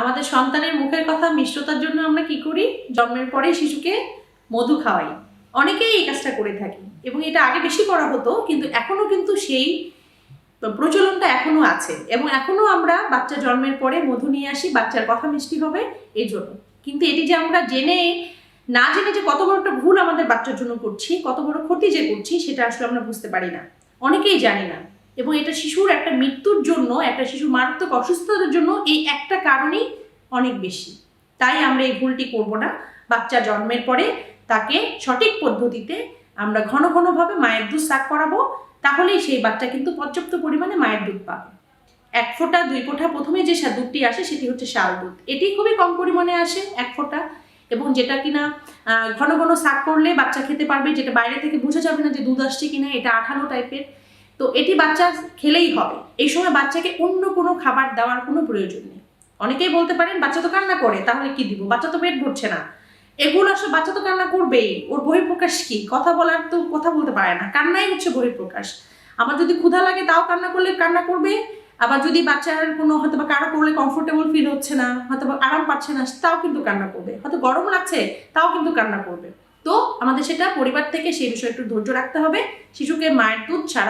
আমাদের সন্তানের মুখের কথা, মিষ্টতার জন্য আমরা কি করি? জন্মের পরে শিশুকে মধু খাওয়াই। অনেকেই এই কাজটা করে থাকি এবং এটা আগে বেশি করা হতো, কিন্তু এখনও কিন্তু সেই প্রচলনটা এখনও আছে এবং এখনও আমরা বাচ্চা জন্মের পরে মধু নিয়ে আসি, বাচ্চার কথা মিষ্টি হবে এই জন্য। কিন্তু এটি যে আমরা জেনে, না জেনে যে কত বড় একটা ভুল আমাদের বাচ্চার জন্য করছি, কত বড় ক্ষতি যে করছি, সেটা আসলে আমরা বুঝতে পারি না। অনেকেই জানি না। এবং এটা শিশুর একটা মৃত্যুর জন্য, একটা শিশুর মারাত্মক অসুস্থতার জন্য এই একটা কারণেই অনেক বেশি। তাই আমরা এই ভুলটি করব না। বাচ্চা জন্মের পরে তাকে সঠিক পদ্ধতিতে আমরা ঘন ঘনভাবে মায়ের দুধ সাক করাবো, তাহলেই সেই বাচ্চা কিন্তু পর্যাপ্ত পরিমাণে মায়ের দুধ পাবে। এক ফোঁটা, দুই ফোঁটা প্রথমে যে দুধটি আসে সেটি হচ্ছে শাল দুধ। এটি খুবই কম পরিমাণে আসে, এক ফোঁটা। এবং যেটা কিনা ঘন ঘন সাক করলে বাচ্চা খেতে পারবে, যেটা বাইরে থেকে বোঝা যাবে না যে দুধ আসছে কিনা, এটা আঠালো টাইপের তো এটি বাচ্চা খেলেই হবে। এই সময় বাচ্চাকে অন্য কোনো খাবার দেওয়ার কোনো প্রয়োজন নেই। অনেকেই বলতে পারেন, বাচ্চা তো কান্না করে, তাহলে কি দিব? বাচ্চা তো পেট ভরছে না। এগুলো আসলে বাচ্চা তো কান্না করবেই। ওর বহিঃপ্রকাশ কি? কথা বলার তো কথা বলতে পারে না। কান্নাই হচ্ছে বহিঃপ্রকাশ। আমার যদি ক্ষুধা লাগে, তাও কান্না করলে কান্না করবে। আবার যদি বাচ্চার কোনো হয়তো বা কারও করলে কমফোর্টেবল ফিল হচ্ছে না হয়তো বা আরাম পাচ্ছে না, তাও কিন্তু কান্না করবে। হয়তো গরম লাগছে, তাও কিন্তু কান্না করবে। তো আমাদের সেটা পরিবার থেকে সেই বিষয়ে একটু ধৈর্য রাখতে হবে। শিশুকে মায়ের দুধ ছাড়া